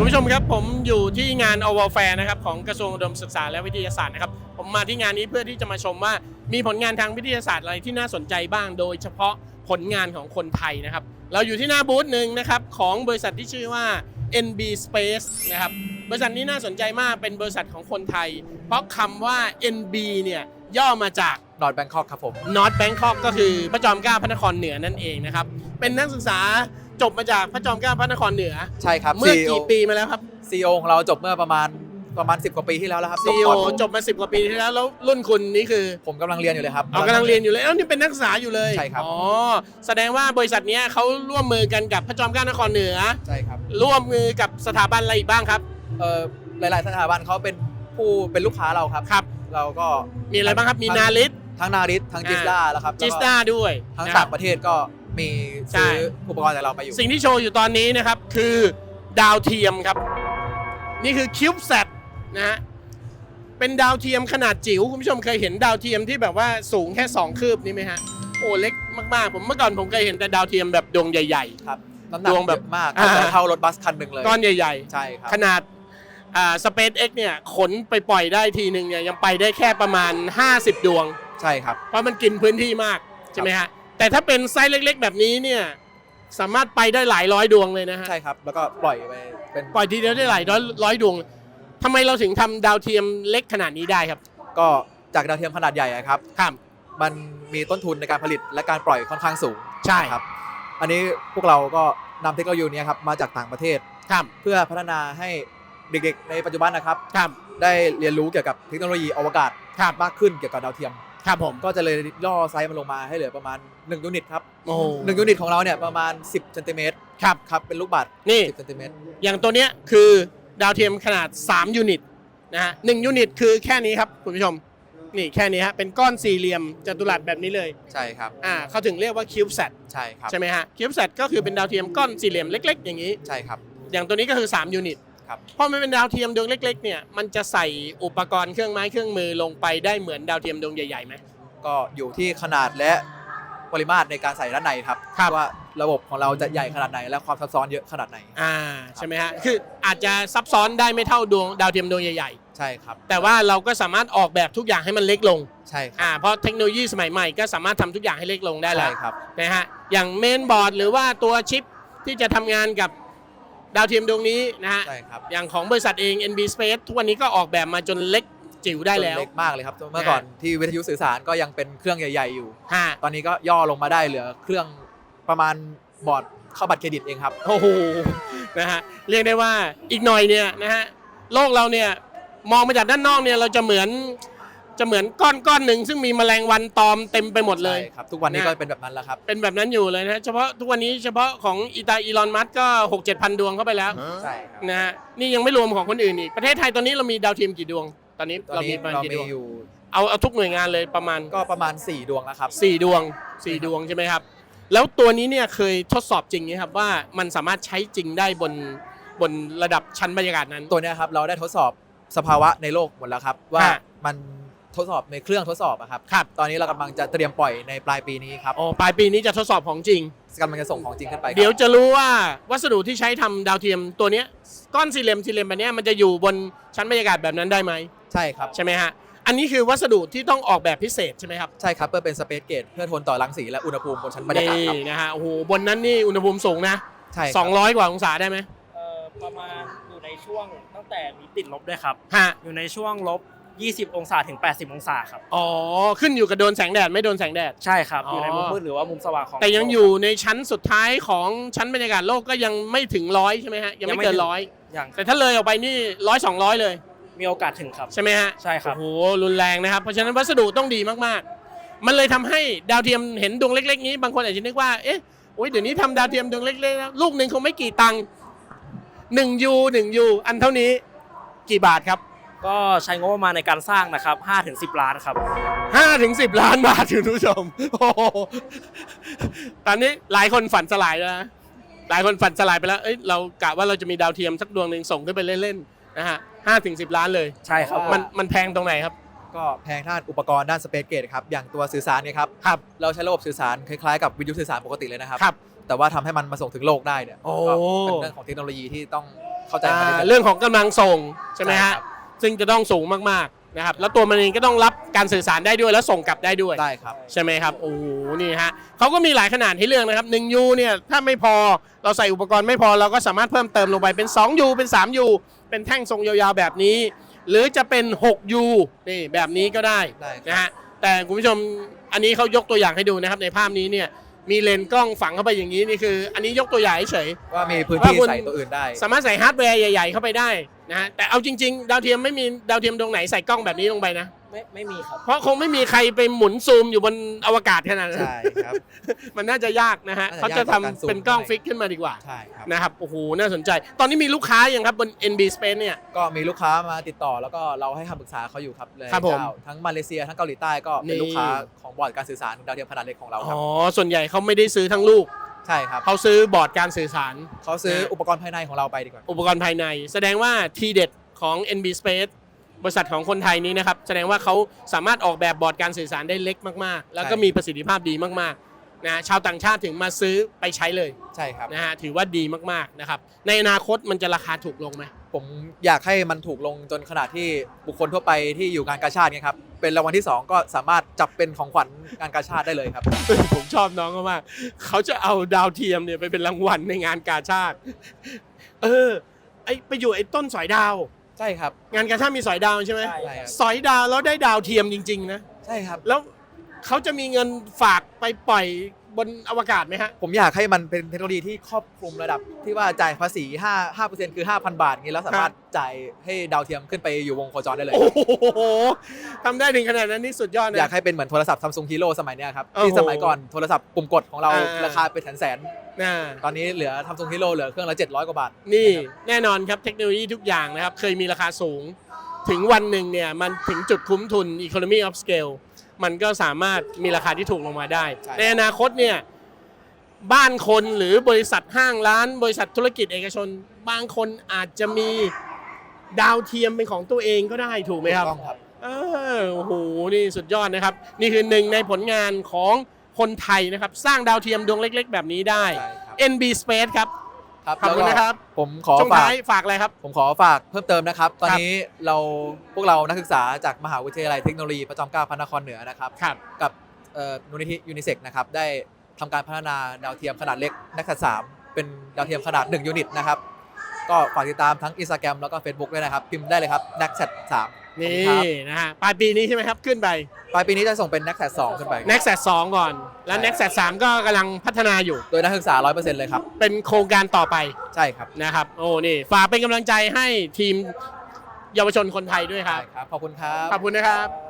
คุณผู้ชมครับผมอยู่ที่งานอวแฟร์นะครับของกระทรวงอุดมศึกษาและวิทยาศาสตร์นะครับผมมาที่งานนี้เพื่อที่จะมาชมว่ามีผลงานทางวิทยาศาสตร์อะไรที่น่าสนใจบ้าง โดยเฉพาะผลงานของคนไทยนะครับ เราอยู่ที่หน้าบูธหนึ่งนะครับของบริษัทที่ชื่อว่า NB Space นะครับบริษัทนี้น่าสนใจมากเป็นบริษัทของคนไทย เพราะคำว่า NB เนี่ยย่อมาจากนอร์ทแบงคอกครับผม North Bangkok ก็คือพระจอมเกล้าพระนครเหนือนั่นเองนะครับเป็นนักศึกษา จบมาจากพระจอมเกล้าพระนครเหนือ ใช่ครับ เมื่อกี่ปีมาแล้วครับ ซีโอของเราจบเมื่อประมาณประมาณ 10 กว่าปีที่แล้วแล้วครับ CEO ก่อนผมจบมา 10 กว่าปีที่แล้วแล้วรุ่นคุณนี่คือผมกำลังเรียนอยู่เลยครับ เอากำลังเรียนอยู่เลยเอ้านี่เป็นนักศึกษาอยู่เลยใช่ครับ อ๋อแสดงว่าบริษัทเนี้ยเขาร่วมมือกันกับพระจอมเกล้านครเหนือ ใช่ครับร่วมมือกับสถาบันอะไรอีกบ้างครับ เอ่อหลาย ๆ สถาบันเขาเป็นผู้เป็นลูกค้าเราครับ ครับ เราก็มีอะไรบ้างครับมีนาลิสทั้งนาริสทั้งอ่าจิสดาแล้วครับจิสแล้วก็ตาด้วยทั้งนะครับต่างประเทศก็ มีใช่ซื้ออุปกรณ์จากเราไปอยู่ สิ่งที่โชว์อยู่ตอนนี้นะครับคือดาวเทียมครับ นี่คือคิวบ์แซนะฮะเป็นดาวเทียมขนาดจิ๋วคุณผู้ชมเคยเห็นดาวเทียมที่แบบว่าสูงแค่ 2 คืบนี่ไหมฮะโอ้เล็กมากๆ ผมเมื่อก่อนผมเคยเห็นแต่ดาวเทียมแบบดวงใหญ่ครับน้ำหนักดวงแบบเยอะมากอ่าจะเท่ารถบัสคันหนึ่งเลยๆก้อนใหญ่ใช่ครับๆขนาดอ่า SpaceX เนี่ยขนไปปล่อยได้ทีหนึ่งเนี่ยยังไปได้แค่ประมาณ 50 ดวง ใช่ครับ เพราะมันกินพื้นที่มาก ใช่ไหมฮะ แต่ถ้าเป็นไซส์เล็ก ๆ แบบนี้เนี่ยสามารถไปได้หลายร้อยดวงเลยนะฮะใช่ครับ แล้วก็ปล่อยไปเป็นปล่อยทีเดียวได้หลายร้อยร้อยดวงทำไมเราถึงทำดาวเทียมเล็กขนาดนี้ได้ครับก็จากดาวเทียมขนาดใหญ่อะครับ ครับมันมีต้นทุนในการผลิตและการปล่อยค่อนข้างสูงใช่ครับ อันนี้พวกเราก็นำเทคโนโลยีเนี้ครับมาจากต่างประเทศ ครับเพื่อพัฒนาให้เด็กๆ ในปัจจุบันนะครับ ครับได้เรียนรู้เกี่ยวกับเทคโนโลยีอวกาศครับมากขึ้นเกี่ยวกับดาวเทียม ครับผม ก็จะเลยย่อไซส์มันลงมาให้เหลือประมาณ1ยูนิตครับโอ้ หนึ่งยูนิตของเราเนี่ยประมาณ 10เซนติเมตรครับ ครับเป็นลูกบาศก์นี่ 10เซนติเมตรอย่างตัวเนี้ยคือดาวเทียมขนาด 3 ยูนิตนะฮะหนึ่งยูนิตคือแค่นี้ครับคุณผู้ชม นี่แค่นี้ฮะเป็นก้อนสี่เหลี่ยมจัตุรัสแบบนี้เลยใช่ครับ อ่าเขาถึงเรียกว่าคิวบ์แซใช่ครับใช่ไหมฮะคิวบ์แซก็คือเป็นดาวเทียมก้อนสี่เหลี่ยมเล็ก ๆ อย่างนี้ ใช่ครับ อย่างตัวนี้ก็คือ 3 ยูนิต ครับ เพราะมันเป็นดาวเทียมดวงเล็กๆเนี่ยมันจะใส่อุปกรณ์เครื่องไม้เครื่องมือลงไปได้เหมือนดาวเทียมดวงใหญ่ๆไหม ก็อยู่ที่ขนาดและปริมาตรในการใส่ด้านในครับครับว่าระบบของเราจะใหญ่ขนาดไหนและความซับซ้อนเยอะขนาดไหน อ่าใช่ไหมฮะคืออาจจะซับซ้อนได้ไม่เท่าดวงดาวเทียมดวงใหญ่ใช่ครับ ๆ แต่ว่าเราก็สามารถออกแบบทุกอย่างให้มันเล็กลงใช่ครัอ่าบเพราะเทคโนโลยีสมัยใหม่ก็สามารถทำทุกอย่างให้เล็กลงได้แล้ใช่วครับ นะฮะอย่างเมนบอร์ดหรือว่าตัวชิปที่จะทำงานกับ ดาวเทียมดวงนี้นะฮะใช่ครับอย่างของบริษัทเอง NB Space ทุกวันนี้ก็ออกแบบมาจนเล็กจิ๋วได้แล้ว เล็กมากเลยครับเมื่อก่อนที่วิทยุสื่อสารก็ยังเป็นเครื่องใหญ่ ๆ อยู่ฮะตอนนี้ก็ย่อลงมาได้เหลือเครื่องประมาณบอร์ดเข้าบัตรเครดิตเองครับ โอ้โหนะฮะเรียกได้ว่าอีกหน่อยเนี่ยนะฮะโลกเราเนี่ยมองมาจากด้านนอกเนี่ยเราจะเหมือน จะเหมือนก้อนก้อนหนึ่งซึ่งมีแมลงวันตอมเต็มไปหมดเลย ใช่ครับ ทุกวันนี้นะก็เป็นแบบนั้นแล้วครับ เป็นแบบนั้นอยู่เลยนะฮะเฉพาะทุกวันนี้เฉพาะของอีตาอีลอนมัสก็6 7พันดวงเข้าไปแล้วใช่ครับ นะฮะนี่ยังไม่รวมของคนอื่นอีกประเทศไทยตอนนี้เรามีดาวเทียมกี่ดวง ตอนนี้ตอนเรานี้มีประมาณเรากี่ดมีวงอยู่เอาเอาทุกหน่วยงานเลยประมาณก็ประมาณ 4 ดวงแล้วครับ4ดวง4ดวงใช่ไหมครับ แล้วตัวนี้เนี่ยเคยทดสอบจริงไหมครับว่ามันสามารถใช้จริงได้บนบนระดับชั้นบรรยากาศนั้น ตัวเนี้ยครับเราได้ทดสอบสภาวะในโลกหมดแล้วครับ ว่าฮะ มัน ทดสอบในเครื่องทดสอบอะครับครับ ตอนนี้เรากำลังจะเตรียมปล่อยในปลายปีนี้ครับอ๋อปลายปีนี้จะทดสอบของจริง กำลังจะส่งของจริงขึ้นไปครับเดี๋ยวจะรู้ว่าวัสดุที่ใช้ทำดาวเทียมตัวเนี้ยก้อนสี่เหลี่ยมสี่เหลี่ยมแบบเนี้ยมันจะอยู่บนชั้นบรรยากาศแบบนั้นได้ไหมใช่ครับ ใช่ไหมฮะอันนี้คือวัสดุที่ต้องออกแบบพิเศษใช่ไหมครับใช่ครับเพื่อเป็นสเปซเกตเพื่อทนต่อรังสีและอุณหภูมิบนชั้นบรรยากาศครับนี่นะฮะโอ้โหบนนั้นนี่อุณหภูมิสูงนะใช่ครับ 200 กว่าองศาได้ไหมเอ่อประมาณอยู่ในช่วงตั้งแต่มีติดลบด้วยครับ ฮะอยู่ในช่วงลบ 20 องศาถึง 80 องศาครับอ๋อ ขึ้นอยู่กับโดนแสงแดดไม่โดนแสงแดด ใช่ครับอ๋อออยู่ในมุมมืดหรือว่ามุมสว่างของแต่ยังอยู่ในชั้นสุดท้ายของชั้นบรรยากาศโลกก็ยังไม่ถึงร้อยใช่ไหมฮะยังไม่เกินร้อยอย่างแต่ถ้าเลยออกไปนี่ร้อยสองร้อยเลย มีโอกาสถึงครับใช่ไหมฮะใช่ครับโอ้โหรุนแรงนะครับเพราะฉะนั้นวัสดุต้องดีมากๆ มันเลยทำให้ดาวเทียมเห็นดวงเล็ก ๆ นี้บางคนอาจจะนึกว่าเอ๊ะโอ้ยเดี๋ยวนี้ทำดาวเทียมดวงเล็กๆนะลูกหนึ่งคงไม่กี่ตังค์หนึ่งยูหนึ่งยูอันเท่านี้กี่บาทครับ ก็ใช้งบประมาณในการสร้างนะครับ5ถึง10 ล้านครับ ห้าถึงสิบล้านบาทคุณผู้ชม โอ้โหตอนนี้หลายคนฝันสลายแล้วนะหลายคนฝันสลายไปแล้ว เอ้ยเรากะว่าเราจะมีดาวเทียมสักดวงหนึ่งส่งขึ้นไปเล่นๆนะฮะห้าถึงสิบล้านเลย ใช่ครับ มันมันแพงตรงไหนครับ ก็แพงด้านอุปกรณ์ด้านสเปซเกตครับ อย่างตัวสื่อสารเนี่ยครับ ครับ เราใช้ระบบสื่อสารคล้ายๆกับวิทยุสื่อสารปกติเลยนะครับ ครับ แต่ว่าทำให้มันมาส่งถึงโลกได้เนี่ยโอ้ ก็เป็นเรื่องของเทคโนโลยีที่ต้องเข้าใจมันนิดอ่านึงเรื่องของกำลังส่งใช่ไหมฮะ ครับ ซึ่งจะต้องสูงมากๆนะครับแล้วตัวมันเองก็ต้องรับการสื่อสารได้ด้วยแล้วส่งกลับได้ด้วย ได้ครับ ใช่ไหมครับโอ้โหนี่ฮะเขาก็มีหลายขนาดให้เลือกนะครับ 1U เนี่ยถ้าไม่พอเราใส่อุปกรณ์ไม่พอเราก็สามารถเพิ่มเติมลงไปเป็น 2U เป็น 3U เป็นแท่งทรงยาวๆแบบนี้ หรือจะเป็น 6U นี่แบบนี้ก็ได้ได้ครับ นะฮะแต่คุณผู้ชมอันนี้เขายกตัวอย่างให้ดูนะครับในภาพนี้เนี่ยมีเลนส์กล้องฝังเข้าไปอย่างนี้นี่คือ อันนี้ยกตัวอย่างเฉย ว่ามีพื้นที่ว่าคุณ ใส่ตัวอื่นได้สามารถใส่ฮาร์ดแวร์ใหญ่ ๆ เข้าไปได้ นะฮะแต่เอาจริง ๆ ดาวเทียมไม่มีดาวเทียมดวงไหนใส่กล้องแบบนี้ลงไปนะ ไม่ไม่มีครับ เพราะคงไม่มีใครไปหมุนซูมอยู่บนอวกาศขนาดนั้น ใช่ครับ มันน่าจะยากนะฮะน่าจะเขาจะยากกว่าการทำซูมเป็นกล้องข้างในฟิกขึ้นมาดีกว่าใช่ครับ นะครับโอ้โหน่าสนใจ ตอนนี้มีลูกค้ายังครับบน NB Space เนี่ย ก็มีลูกค้ามาติดต่อแล้วก็เราให้คำปรึกษาเขาอยู่ครับเลยครับผมเจ้าทั้งมาเลเซียทั้งเกาหลีใต้ก็เป็นนี่ ลูกค้าของบอร์ดการสื่อสารดาวเทียมขนาดเล็กของเราคอ๋รับอส่วนใหญ่เขาไม่ได้ซื้อทั้งลูก ใช่ครับเขาซื้อบอร์ดการสื่อสาร เขาซื้อนะอุปกรณ์ภายในของเราไปดีกว่า อุปกรณ์ภายใน แสดงว่าทีเด็ดของ NB Space บริษัทของคนไทยนี้นะครับ แสดงว่าเขาสามารถออกแบบบอร์ดการสื่อสารได้เล็กมากๆ แล้วก็ใช่มีประสิทธิภาพดีมากๆนะชาวต่างชาติถึงมาซื้อไปใช้เลยใช่ครับนะฮะถือว่าดีมากๆนะครับในอนาคตมันจะราคาถูกลงไหม ผมอยากให้มันถูกลงจนขนาดที่บุคคลทั่วไปที่อยู่งานกาชาติเนี่ยครับเป็นรางวัลที่ 2 ก็สามารถจับเป็นของขวัญงานกาชาติได้เลยครับ ผมชอบน้องเขามากเขาจะเอาดาวเทียมเนี่ยไปเป็นรางวัลในงานกาชาติ เออ ไอไปอยู่ไอ้ต้นสอยดาว ใช่ครับ งานกาชาติมีสอยดาวใช่ไหมใช่ใช่ครับ สอยดาวแล้วได้ดาวเทียมจริง ๆ นะ ใช่ครับ แล้วเขาจะมีเงินฝากไปปล่อย บนอวกาศไหมฮะ ผมอยากให้มันเป็นเทคโนโลยีที่ครอบคลุมระดับที่ว่าจ่ายภาษี5 5%คือ 5,000 บาทอย่างนี้แล้วสามารถจ่ายให้ดาวเทียมขึ้นไปอยู่วงโคจรได้เลย โอ้โหทำได้ถึงขนาดนั้นนี่สุดยอดนะ อยากให้เป็นเหมือนโทรศัพท์ซัมซุงฮีโร่สมัยเนี้ยครับ โอ้โหที่สมัยก่อนโทรศัพท์ปุ่มกดของเราอ่า ราคาเป็นแสนแสนนะๆตอนนี้เหลือซัมซุงฮีโร่เหลือเครื่องละ700 กว่าบาท นี่แน่นอนครับเทคโนโลยีทุกอย่างนะครับ เคยมีราคาสูง ถึงวันหนึ่งเนี่ย มันถึงจุดคุ้มทุน economy of scale มันก็สามารถมีราคาที่ถูกลงมาได้ ใช่ ในอนาคตเนี่ยบ้านคนหรือบริษัทห้างร้าน บริษัทธุรกิจเอกชน บางคนอาจจะมีดาวเทียมเป็นของตัวเองก็ได้ถูกไหมครับ ถูกต้องครับ เออโอ้โห นี่สุดยอดนะครับ นี่คือหนึ่งในผลงานของคนไทยนะครับ สร้างดาวเทียมดวงเล็กๆ แบบนี้ได้ ใช่ครับ NB Space ครับ ครับขอบคุณแล้วก็นะครับ ผมขอช่วงฝากท้ายฝากอะไรครับ ผมขอฝากเพิ่มเติมนะครับ ตอนครับ นี้เราพวกเรานักศึกษาจากมหาวิทยาลัยเทคโนโลยีพระจอมเกล้าพระนครเหนือนะครับ ครับ กับเอ่อมูลนิธิยูนิเซกนะครับได้ทำการพัฒนาดาวเทียมขนาดเล็กนักศึกษาเป็นดาวเทียมขนาด 1 ยูนิตนะครับ ก็ฝากติดตามทั้ง Instagram แล้วก็ Facebook ด้วยนะครับ พิมพ์ได้เลยครับ n a c s a t 3 นี่นะฮะปลายปีนี้ใช่ไหมครับขึ้นไปปลายปีนี้จะส่งเป็น n a c s a t 2ขึ้นไป Next 2ก่อน แล้ว Next 3ก็กำลังพัฒนาอยู่ โดยนักศึกษา 100%เลยครับ เป็นโครงการต่อไปใช่ครับนะครับ โอ้นี่ฝากเป็นกำลังใจให้ทีมเยาวชนคนไทยด้วยครับ ใช่ครับ ขอบคุณครับ ขอบคุณนะครับครับ